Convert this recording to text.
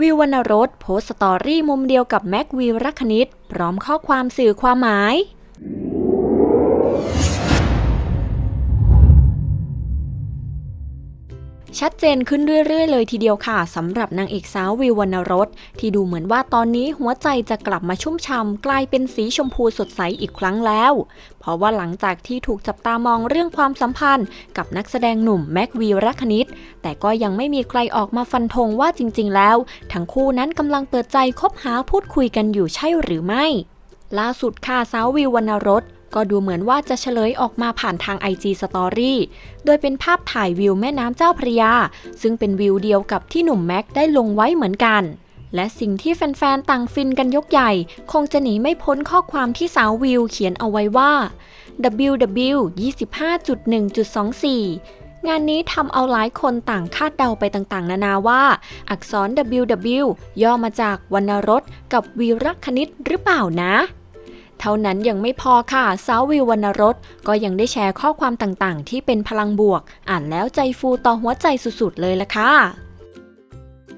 วิววรรณรสโพสต์สตอรี่มุมเดียวกับแม็กวิวรักคณิต พร้อมข้อความสื่อความหมาย ชัดเจนขึ้นเรื่อย ๆ เลยทีเดียวค่ะสำหรับนางเอกสาววิววรรณรส ที่ดูเหมือนว่าตอนนี้หัวใจจะกลับมาชุ่มช่ำกลายเป็นสีชมพูสดใสอีกครั้งแล้ว เพราะว่าหลังจากที่ถูกจับตามองเรื่องความสัมพันธ์ กับนักแสดงหนุ่มแม็กวีรักคณิต แต่ก็ยังไม่มีใครออกมาฟันธงว่าจริง ๆ แล้ว ทั้งคู่นั้นกำลังเปิดใจคบหาพูดคุยกันอยู่ใช่หรือไม่ล่าสุดค่ะสาววิววรรณรส ก็ดูเหมือนว่าจะเฉลยออกมาผ่านทาง IG Story โดยเป็นภาพถ่ายวิวแม่น้ำเจ้าพระยา ซึ่งเป็นวิวเดียวกับที่หนุ่มแม็กได้ลงไว้เหมือนกัน และสิ่งที่แฟนๆ ต่างฟินกันยกใหญ่ คงจะหนีไม่พ้นข้อความที่สาววิวเขียนเอาไว้ว่า WW 25.1.24งานนี้ทำเอาหลายคนต่างคาดเดาไปต่างๆ นานาว่า อักษร WW ย่อมาจากวรรณรสกับวีรคณิตหรือเปล่านะ เท่านั้นยังไม่พอค่ะสาววิววรรณรสก็ยังได้แชร์ข้อความต่างๆ ที่เป็นพลังบวก อ่านแล้วใจฟูต่อหัวใจสุดๆเลยละค่ะ